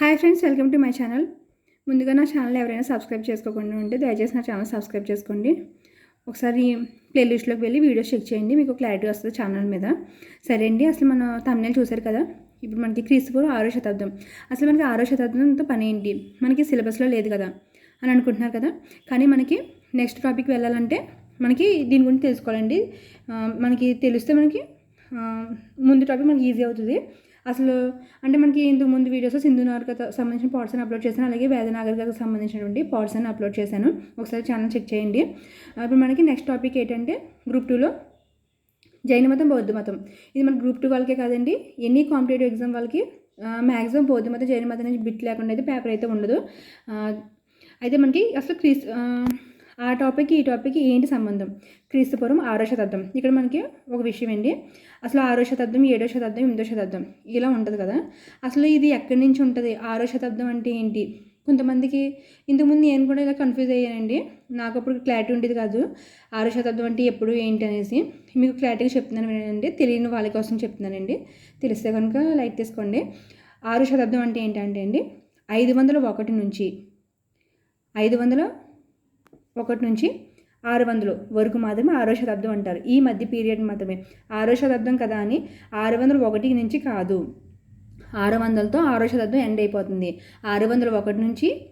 Hi friends welcome to my channel. ముందుగా నా channel ఎవరైనా సబ్స్క్రైబ్ చేసుకోకుండా ఉంటే దయచేసి నా ఛానల్ సబ్స్క్రైబ్ చేసుకోండి. ఒకసారి ప్లేలిస్ట్లోకి వెళ్ళి వీడియోస్ చెక్ చేయండి మీకు క్లారిటీ వస్తుంది ఛానల్ మీద. సరే అండి అసలు మన తమిళ చూశారు కదా? ఇప్పుడు మనకి క్రీస్తుపూర్వం ఆరో శతాబ్దం. అసలు మనకి ఆరో శతాబ్దంతో పని ఏంటి? మనకి సిలబస్లో లేదు కదా అని అనుకుంటున్నారు కదా? కానీ మనకి నెక్స్ట్ టాపిక్ వెళ్ళాలంటే మనకి దీని గురించి తెలుసుకోవాలండి. మనకి తెలిస్తే మనకి ముందు టాపిక్ మనకి ఈజీ అవుతుంది. అసలు అంటే మనకి ఇంతకు ముందు వీడియోస్ సింధు నాగరికత సంబంధించిన పార్ట్స్ అని అప్లోడ్ చేశాను. అలాగే వేదనాగర్కి సంబంధించినటువంటి పార్ట్స్ అని అప్లోడ్ చేశాను. ఒకసారి ఛానల్ చెక్ చేయండి. ఇప్పుడు మనకి నెక్స్ట్ టాపిక్ ఏంటంటే గ్రూప్ టూలో జైన మతం బౌద్ధ మతం ఇది మన గ్రూప్ టూ వాళ్ళకే కాదండి. ఎన్ని కాంపిటేటివ్ ఎగ్జామ్ వాళ్ళకి మ్యాక్సిమం బౌద్ధ మతం జైన మతం నుంచి బిట్ లేకుండా అయితే పేపర్ అయితే ఉండదు. అయితే మనకి అసలు క్రీస్ ఆ, టాపిక్ ఈ టాపిక్ ఏంటి సంబంధం? క్రీస్తుపురం ఆరో శతాబ్దం. ఇక్కడ మనకి ఒక విషయం అండి అసలు ఆరో శతాబ్దం ఏడో శతాబ్దం ఎనిమిదో శతాబ్దం ఇలా ఉంటుంది కదా. అసలు ఇది ఎక్కడి నుంచి ఉంటుంది? ఆరో శతాబ్దం అంటే ఏంటి? కొంతమందికి ఇంతకుముందు నేను కూడా ఇలా కన్ఫ్యూజ్ అయ్యానండి. నాకు అప్పుడు క్లారిటీ ఉండేది కాదు. ఆరో శతాబ్దం అంటే ఎప్పుడు ఏంటి అనేసి మీకు క్లారిటీగా చెప్తున్నాను వినండి. తెలియని వాళ్ళ కోసం చెప్తున్నానండి. తెలిస్తే కనుక లైక్ తీసుకోండి. ఆరో శతాబ్దం అంటే ఏంటంటే అండి ఐదు వందల ఒకటి నుంచి ఐదు వందల ఒకటి నుంచి ఆరు వందలు వరకు మాత్రమే ఆరో శతాబ్దం అంటారు. ఈ మధ్య పీరియడ్ మాత్రమే. ఆరో శతాబ్దం కదా అని ఆరు వందల ఒకటి నుంచి కాదు. ఆరు వందలతో ఆరో శతాబ్దం ఎండ్ అయిపోతుంది. ఆరు వందల ఒకటి నుంచి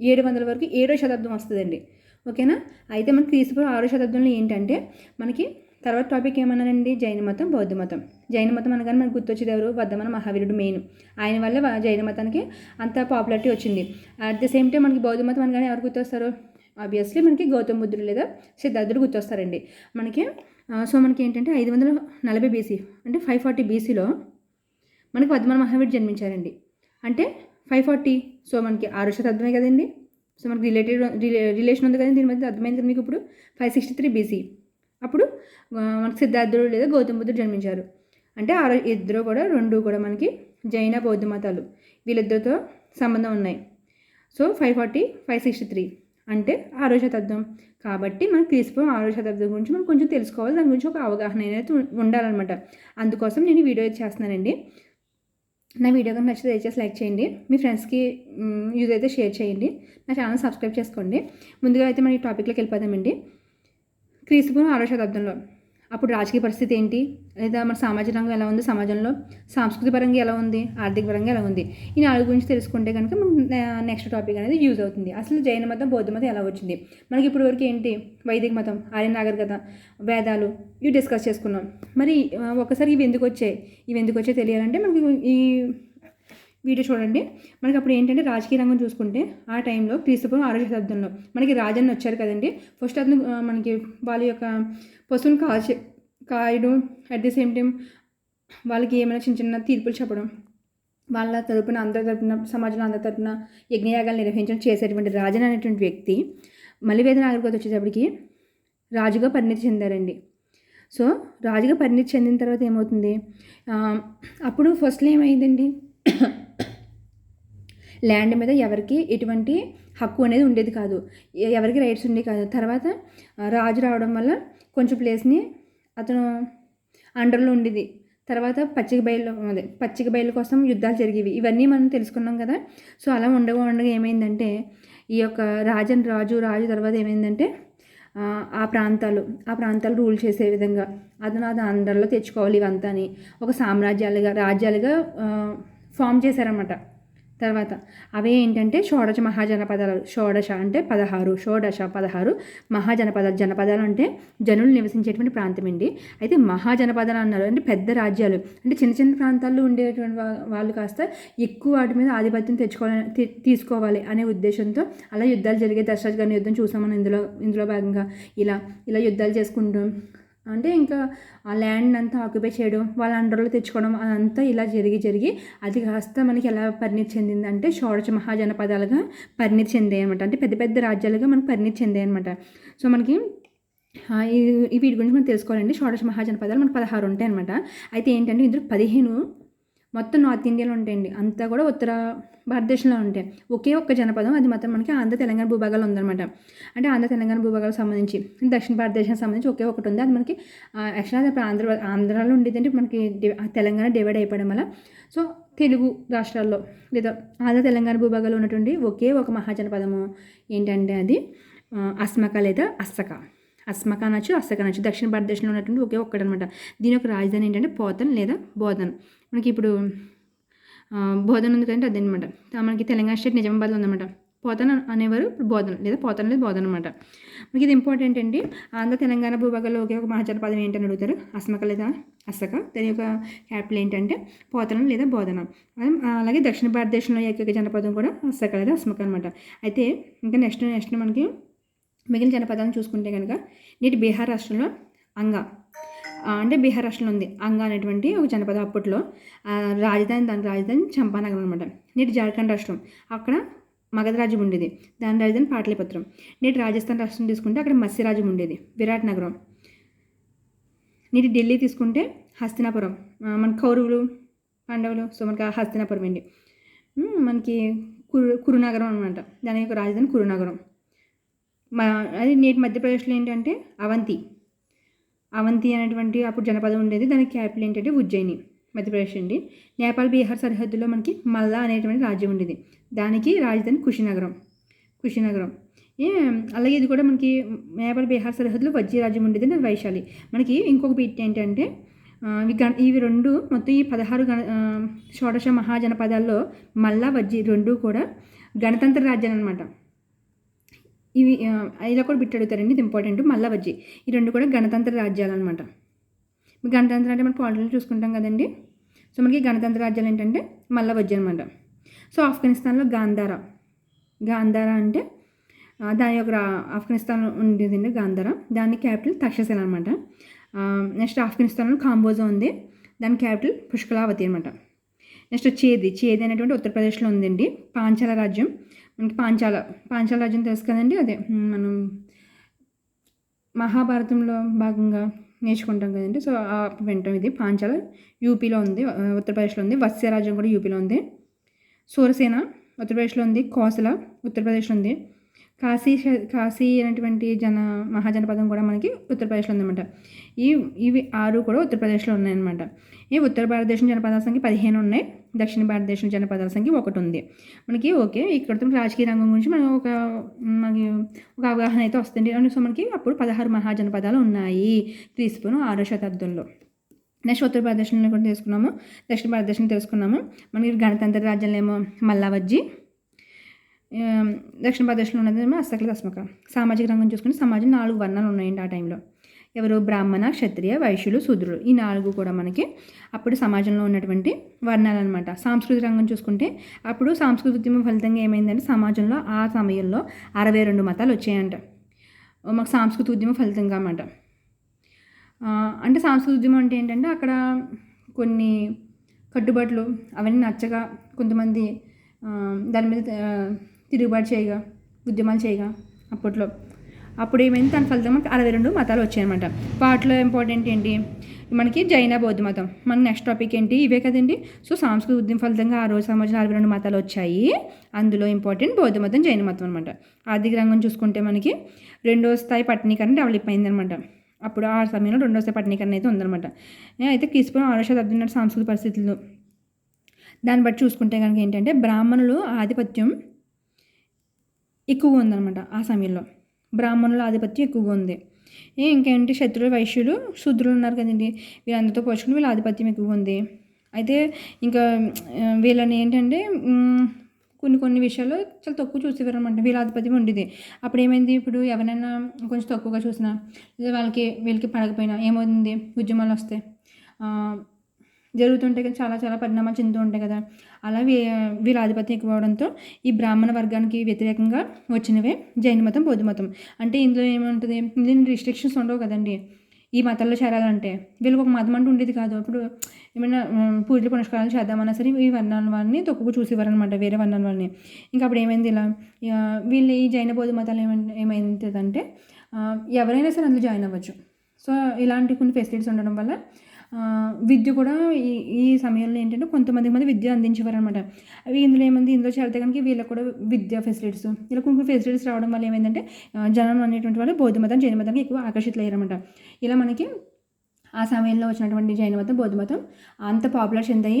ఏడు వందల వరకు ఏడో శతాబ్దం వస్తుందండి. ఓకేనా? అయితే మనకి క్రీస్తుపూర్వం ఆరో శతాబ్దంలో ఏంటంటే మనకి తర్వాత టాపిక్ ఏమన్నానండి జైన మతం బౌద్ధ మతం. జైన మతం అనగానే మనకు గుర్తొచ్చేది ఎవరు? వర్ధమన మహావీరుడు మెయిన్. ఆయన వల్ల జైన మతానికి అంత పాపులారిటీ వచ్చింది. అట్ ద సేమ్ టైం మనకి బౌద్ధ మతం అనగానే ఎవరు గుర్తొస్తారు? ఆబ్వియస్లీ మనకి గౌతమ బుద్ధుడు లేదా సిద్ధార్థుడు గుర్తొస్తారండి. మనకి సో మనకి ఏంటంటే ఐదు వందల నలభై బీసీ అంటే ఫైవ్ ఫార్టీ బీసీలో మనకి పద్మన మహావీర్ జన్మించారండి. అంటే ఫైవ్ ఫార్టీ సో మనకి ఆరు శతాబ్దమే కదండి. సో మనకి రిలేటెడ్ రిలే రిలేషన్ ఉంది కదండి. దీని మధ్య అర్థమైంది కదా మీకు ఇప్పుడు? ఫైవ్ సిక్స్టీ త్రీ బీసీ అప్పుడు మనకి సిద్ధార్థుడు లేదా గౌతమ బుద్ధుడు జన్మించారు. అంటే ఆరు ఇద్దరు కూడా రెండు కూడా మనకి జైన బౌద్ధ మతాలు. వీళ్ళిద్దరితో సంబంధం ఉన్నాయి. So five forty five sixty three అంటే ఆరో శతాబ్దం. కాబట్టి మనం క్రీస్తుపూర్వం ఆరో శతాబ్దం గురించి మనం కొంచెం తెలుసుకోవాలి. దాని గురించి ఒక అవగాహన అనేది ఉండాలన్నమాట. అందుకోసం నేను వీడియో చేస్తున్నానండి. నా వీడియో కనుక నచ్చితే దయచేసి లైక్ చేయండి. మీ ఫ్రెండ్స్కి యూజ్ అయితే షేర్ చేయండి. నా ఛానల్ సబ్స్క్రైబ్ చేసుకోండి. ముందుగా అయితే మనం ఈ టాపిక్లోకి వెళ్ళిపోదామండి. క్రీస్తుపూర్వం ఆరో శతాబ్దంలో అప్పుడు రాజకీయ పరిస్థితి ఏంటి? లేదా మన సామాజిక రంగం ఎలా ఉంది సమాజంలో? సాంస్కృతిక పరంగా ఎలా ఉంది? ఆర్థిక పరంగా ఎలా ఉంది? ఈ నాలుగు గురించి తెలుసుకుంటే కనుక నెక్స్ట్ టాపిక్ అనేది యూజ్ అవుతుంది. అసలు జైన మతం బౌద్ధ మతం ఎలా వచ్చింది? మనకి ఇప్పుడు వరకు ఏంటి? వైదిక మతం ఆర్య నాగరికత వేదాలు ఇవి డిస్కస్ చేసుకున్నాం. మరి ఒకసారి ఇవి ఎందుకు వచ్చాయి? ఇవి ఎందుకు వచ్చాయి తెలియాలంటే మనకి ఈ వీడియో చూడండి. మనకి అప్పుడు ఏంటంటే రాజకీయ రంగం చూసుకుంటే ఆ టైంలో క్రీస్తుపూర్వం ఆరో శతాబ్దంలో మనకి రాజన్న వచ్చారు కదండి. ఫస్ట్ అతను మనకి వాళ్ళ యొక్క పశువుని కాల్చి కాయడం అట్ ది సేమ్ టైం వాళ్ళకి ఏమైనా చిన్న చిన్న తీర్పులు చెప్పడం వాళ్ళ తరపున అందరి తరపున సమాజంలో అందరి తరపున యజ్ఞయాగాలు నిర్వహించడం చేసేటువంటి రాజన్ అనేటువంటి వ్యక్తి మలివేద నాగరికత వచ్చేటప్పటికి రాజుగా పరిణితి చెందారండి. సో రాజుగా పరిణితి చెందిన తర్వాత ఏమవుతుంది? అప్పుడు ఫస్ట్లో ఏమైందండి? ల్యాండ్ మీద ఎవరికి ఎటువంటి హక్కు అనేది ఉండేది కాదు. ఎవరికి రైట్స్ ఉండేవి కాదు. తర్వాత రాజు రావడం వల్ల కొంచెం ప్లేస్ని అతను అండర్లో ఉండేది. తర్వాత పచ్చిక బయలు అదే పచ్చిక బయలు కోసం యుద్ధాలు జరిగేవి. ఇవన్నీ మనం తెలుసుకున్నాం కదా. సో అలా ఉండగా ఉండగా ఏమైందంటే ఈ యొక్క రాజన్ రాజు రాజు తర్వాత ఏమైందంటే ఆ, ప్రాంతాలు ఆ ప్రాంతాలు రూల్ చేసే విధంగా అతను అది అండర్లో తెచ్చుకోవాలి ఇవంతా అని ఒక సామ్రాజ్యాలుగా రాజ్యాలుగా ఫామ్ చేశారన్నమాట. తర్వాత అవే ఏంటంటే షోడశ మహాజనపదాలు షోడశ అంటే పదహారు షోడశ పదహారు మహాజనపదాలు జనపదాలు అంటే జనులు నివసించేటువంటి ప్రాంతం అండి. అయితే మహాజనపదాలు అన్నారు అంటే పెద్ద రాజ్యాలు. అంటే చిన్న చిన్న ప్రాంతాల్లో ఉండేటువంటి వాళ్ళు కాస్త ఎక్కువ వాటి మీద ఆధిపత్యం తెచ్చుకోవాలి తీ- తీసుకోవాలి అనే ఉద్దేశంతో అలా యుద్ధాలు జరిగే దశరథ్ గారి యుద్ధం చూసామని ఇందులో ఇందులో భాగంగా ఇలా ఇలా యుద్ధాలు చేసుకుంటూ అంటే ఇంకా ఆ ల్యాండ్ అంతా ఆక్యుపై చేయడం వాళ్ళ అండర్లో తెచ్చుకోవడం అదంతా ఇలా జరిగి జరిగి అది కాస్త మనకి ఎలా పరిణితి చెందింది అంటే షోడశ మహాజనపదాలుగా పరిణితి చెందాయి అనమాట అంటే పెద్ద పెద్ద రాజ్యాలుగా మనకు పరిణితి చెందాయి అనమాట సో మనకి ఈ వీటి గురించి మనం తెలుసుకోవాలండి షోడశ మహాజనపదాలు మనకు పదహారు ఉంటాయి అనమాట అయితే ఏంటంటే ఇందులో పదిహేను మొత్తం నార్త్ ఇండియాలో ఉంటాయండి. అంతా కూడా ఉత్తర భారతదేశంలో ఉంటాయి. ఒకే ఒక్క జనపదం అది మాత్రం మనకి ఆంధ్ర తెలంగాణ భూభాగాలు ఉందన్నమాట. అంటే ఆంధ్ర తెలంగాణ భూభాగాలకు సంబంధించి దక్షిణ భారతదేశానికి సంబంధించి ఒకే ఒకటి ఉంది. అది మనకి యాక్చువల్గా అది ఇప్పుడు ఆంధ్ర ఆంధ్రాలో ఉండేది అంటే మనకి తెలంగాణ డివైడ్ అయిపోవడం వల్ల. సో తెలుగు రాష్ట్రాల్లో లేదా ఆంధ్ర తెలంగాణ భూభాగాల్లో ఉన్నటువంటి ఒకే ఒక మహాజనపదము ఏంటంటే అది అస్మక లేదా అస్సక. అస్మక అనొచ్చు అస్సక అనొచ్చు దక్షిణ భారతదేశంలో ఉన్నటువంటి ఒకే ఒక్కడనమాట. దీని యొక్క రాజధాని ఏంటంటే పోతన్ లేదా బోధన్. మనకి ఇప్పుడు బోధన ఉంది కదంటే అదనమాట. మనకి తెలంగాణ స్టేట్ నిజామాబాద్లో ఉందన్నమాట. పోతన అనేవారు ఇప్పుడు బోధన లేదా పోతన లేదా బోధన అనమాట మనకి ఇది ఇంపార్టెంట్ అండి ఆంధ్ర తెలంగాణ భూభాగంలో ఒకే ఒక మహాజనపదం ఏంటని అడుగుతారు? అస్మక లేదా అస్సక దాని యొక్క క్యాపిటల్ ఏంటంటే పోతన లేదా బోధన. అలాగే దక్షిణ భారతదేశంలో ఏకైక జనపదం కూడా అస్సక లేదా అస్మక అనమాట అయితే ఇంకా నెక్స్ట్ నెక్స్ట్ మనకి మిగిలిన జనపదాలను చూసుకుంటే కనుక నేటి బీహార్ రాష్ట్రంలో అంగా. అంటే బీహార్ రాష్ట్రంలో ఉంది. అంగా అనేటువంటి ఒక జనపదం అప్పట్లో. రాజధాని దాని రాజధాని చంపానగరం అనమాట నేటి జార్ఖండ్ రాష్ట్రం. అక్కడ మగధ రాజ్యం ఉండేది. దాని రాజధాని పాటలీపత్రం. నేటి రాజస్థాన్ రాష్ట్రం తీసుకుంటే అక్కడ మత్స్య రాజ్యం ఉండేది. విరాట్ నగరం. నేటి ఢిల్లీ తీసుకుంటే హస్తినాపురం. మన కౌరవులు పాండవులు సో మనకి హస్తినాపురం అండి. మనకి కురు కురునగరం అనమాట దాని యొక్క రాజధాని కురునగరం. అది నేటి మధ్యప్రదేశ్లో ఏంటంటే అవంతి. అవంతి అనేటువంటి అప్పుడు జనపదం ఉండేది. దానికి క్యాపిటల్ ఏంటంటే ఉజ్జయిని మధ్యప్రదేశ్ అండి. నేపాల్ బీహార్ సరిహద్దులో మనకి మల్లా అనేటువంటి రాజ్యం ఉండేది. దానికి రాజధాని కుషినగరం. కుషినగరం. ఏ అలాగే ఇది కూడా మనకి నేపాల్ బీహార్ సరిహద్దులో వజ్జీ రాజ్యం ఉండేది అది వైశాలి. మనకి ఇంకొక బిట్ ఏంటంటే ఇవి గణ ఇవి రెండు మొత్తం ఈ పదహారు గణ షోడశ మహాజనపదాల్లో మల్లా వజ్జీ రెండు కూడా గణతంత్ర రాజ్యాలు అనమాట ఇవి ఇలా కూడా బిట్ అడుగుతారండి ఇది ఇంపార్టెంట్ మల్లా ఈ రెండు కూడా గణతంత్ర రాజ్యాలు అనమాట గణతంత్ర అంటే మనం పాటలు చూసుకుంటాం కదండి. సో మనకి గణతంత్ర రాజ్యాలు ఏంటంటే మల్లా అనమాట సో ఆఫ్ఘనిస్తాన్లో గాంధారా. గాంధారా అంటే దాని యొక్క ఆఫ్ఘనిస్తాన్ ఉండేదండి గాంధారా. దాని క్యాపిటల్ తక్షశిల అనమాట నెక్స్ట్ ఆఫ్ఘనిస్తాన్లో కాంబోజా ఉంది. దాని క్యాపిటల్ పుష్కలావతి అనమాట నెక్స్ట్ చేది చేది అనేటువంటి ఉత్తరప్రదేశ్లో ఉందండి. పాంచాల రాజ్యం. మనకి పాంచాల పాంచాల రాజ్యం తెలుసు కదండి అదే. మనం మహాభారతంలో భాగంగా నేర్చుకుంటాం కదండి. సో ఆ వింటాం ఇది పాంచాల. యూపీలో ఉంది ఉత్తరప్రదేశ్లో ఉంది వత్స్య రాజ్యం కూడా యూపీలో ఉంది. సూరసేన ఉత్తరప్రదేశ్లో ఉంది కోసల ఉత్తరప్రదేశ్లో ఉంది. కాశీ కాశీ అనేటువంటి జన మహాజనపదం కూడా మనకి ఉత్తరప్రదేశ్లో ఉందన్నమాట. ఈ ఇవి ఆరు కూడా ఉత్తరప్రదేశ్లో ఉన్నాయన్నమాట. ఈ ఉత్తర భారతదేశం జనపదాల సంఖ్య పదిహేను ఉన్నాయి. దక్షిణ భారతదేశం జనపదాల సంఖ్య ఒకటి ఉంది మనకి ఓకే ఇక్కడ రాజకీయ రంగం గురించి మనం ఒక మనకి ఒక అవగాహన అయితే వస్తుంది. సో మనకి అప్పుడు పదహారు మహాజనపదాలు ఉన్నాయి. క్రీస్తును ఆరో శతాబ్దంలో. నెక్స్ట్ ఉత్తర భారతదేశంలో కూడా తెలుసుకున్నాము దక్షిణ భారతదేశం తెలుసుకున్నాము. మనకి గణతంత్ర రాజ్యాలేమో మల్లావజ్జి. దక్షిణ భారతదేశంలో ఉన్నదేమో అస్తకల తస్మక సామాజిక రంగం చూసుకుంటే సమాజం నాలుగు వర్ణాలు ఉన్నాయండి ఆ టైంలో. ఎవరు బ్రాహ్మణ క్షత్రియ వైశ్యులు శూద్రులు. ఈ నాలుగు కూడా మనకి అప్పుడు సమాజంలో ఉన్నటువంటి వర్ణాలు అనమాట సాంస్కృతిక రంగం చూసుకుంటే అప్పుడు సాంస్కృతిక ఉద్యమం ఫలితంగా ఏమైందంటే సమాజంలో ఆ సమయంలో అరవై రెండు మతాలు వచ్చాయంట. మాకు సాంస్కృతిక ఉద్యమం ఫలితంగా అన్నమాట. అంటే సాంస్కృతిక ఉద్యమం అంటే ఏంటంటే అక్కడ కొన్ని కట్టుబాట్లు అవన్నీ నచ్చగా కొంతమంది దాని మీద తిరుగుబాటు చేయగా ఉద్యమాలు చేయగా అప్పట్లో అప్పుడు ఏమైంది? దాని ఫలితం మనకి అరవై రెండు మతాలు వచ్చాయన్నమాట. వాటిలో ఇంపార్టెంట్ ఏంటి? మనకి జైన బౌద్ధ మతం. మన నెక్స్ట్ టాపిక్ ఏంటి? ఇవే కదండి. సో సాంస్కృతిక ఉద్యమం ఫలితంగా ఆ రోజు సమాజంలో అరవై రెండు మతాలు వచ్చాయి. అందులో ఇంపార్టెంట్ బౌద్ధ మతం జైన మతం అనమాట ఆర్థిక రంగం చూసుకుంటే మనకి రెండో స్థాయి పట్టణీకరణ డెవలప్ అయిందనమాట అప్పుడు ఆ సమయంలో రెండో స్థాయి పట్టణీకరణ అయితే ఉందన్నమాట. అయితే క్రీస్తుపురం ఆరో శతాబ్దం నాటి సాంస్కృతిక పరిస్థితులు. దాన్ని బట్టి చూసుకుంటే కనుక ఏంటంటే బ్రాహ్మణులు ఆధిపత్యం ఎక్కువగా ఉందన్నమాట ఆ సమయంలో. బ్రాహ్మణుల ఆధిపత్యం ఎక్కువగా ఉంది. ఇంకేంటి? శత్రువులు వైశ్యులు శూద్రులు ఉన్నారు కదండి. వీళ్ళందరితో పోల్చుకుని వీళ్ళ ఆధిపత్యం ఎక్కువగా ఉంది. అయితే ఇంకా వీళ్ళని ఏంటంటే కొన్ని కొన్ని విషయాల్లో చాలా తక్కువ చూసేవారు అనమాట వీళ్ళ ఆధిపత్యం ఉండేది. అప్పుడు ఏమైంది? ఇప్పుడు ఎవరైనా కొంచెం తక్కువగా చూసినా లేదా వాళ్ళకి వీళ్ళకి పడకపోయినా ఏమవుతుంది? ఉద్యమాలు వస్తాయి. జరుగుతుంటాయి కదా చాలా చాలా పరిణామాలు చెందుతూ ఉంటాయి కదా. అలా వీ వీళ్ళ ఆధిపత్యం ఎక్కువ అవడంతో ఈ బ్రాహ్మణ వర్గానికి వ్యతిరేకంగా వచ్చినవే జైన మతం బౌద్ధ మతం. అంటే ఇందులో ఏముంటుంది? ఇందులో రిస్ట్రిక్షన్స్ ఉండవు కదండి. ఈ మతాల్లో చేరాలంటే. వీళ్ళకి ఒక మతం అంటూ ఉండేది కాదు. అప్పుడు ఏమైనా పూజలు పునస్కారాలు చేద్దామన్నా సరే ఈ వర్ణాల వాళ్ళని తక్కువ చూసేవారనమాట వేరే వర్ణాల వాళ్ళని ఇంకా అప్పుడు ఏమైంది ఇలా? వీళ్ళు ఈ జైన బౌద్ధ మతాలు ఏమైంది ఏమైందంటే ఎవరైనా సరే అందులో జాయిన్ అవ్వచ్చు. సో ఇలాంటి కొన్ని ఫెసిలిటీస్ ఉండడం వల్ల విద్య కూడా ఈ ఈ సమయంలో ఏంటంటే కొంతమంది మంది విద్య అందించేవారు అనమాట అవి ఇందులో ఏమంది? ఇందులో చేరితే కనుక వీళ్ళకి కూడా విద్యా ఫెసిలిటీస్ ఇలా కొన్ని కొన్ని ఫెసిలిటీస్ రావడం వల్ల ఏమైందంటే జనం అనేటువంటి వాళ్ళు బౌద్ధ మతం జైన మతానికి ఎక్కువ ఆకర్షితులయ్యారన్నమాట. ఇలా మనకి ఆ సమయంలో వచ్చినటువంటి జైన మతం బౌద్ధ మతం అంత పాపులర్ చెందాయి.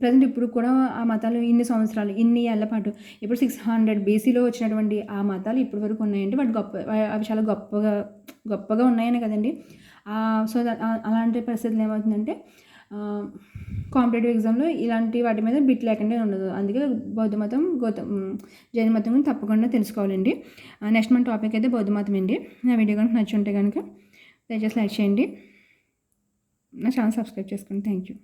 ప్రజెంట్ ఇప్పుడు కూడా ఆ మతాలు ఇన్ని సంవత్సరాలు ఇన్ని ఏళ్ళ పాటు ఇప్పుడు సిక్స్ హండ్రెడ్ బీసీలో వచ్చినటువంటి ఆ మతాలు ఇప్పటి వరకు ఉన్నాయంటే వాటి గొప్ప అవి చాలా గొప్పగా గొప్పగా ఉన్నాయని కదండి. సో అలాంటి పరిస్థితులు ఏమవుతుందంటే కాంపిటేటివ్ ఎగ్జామ్లో ఇలాంటి వాటి మీద బిట్ లేకుండా ఉండదు. అందుకే బౌద్ధ మతం గౌతమ్ జైన మతం గురించి తప్పకుండా తెలుసుకోవాలండి. నెక్స్ట్ మన టాపిక్ అయితే బౌద్ధ మతం అండి. నా వీడియో కనుక నచ్చి ఉంటే కనుక దయచేసి లైక్ చేయండి. నా ఛానల్ సబ్స్క్రైబ్ చేసుకోండి థ్యాంక్ యూ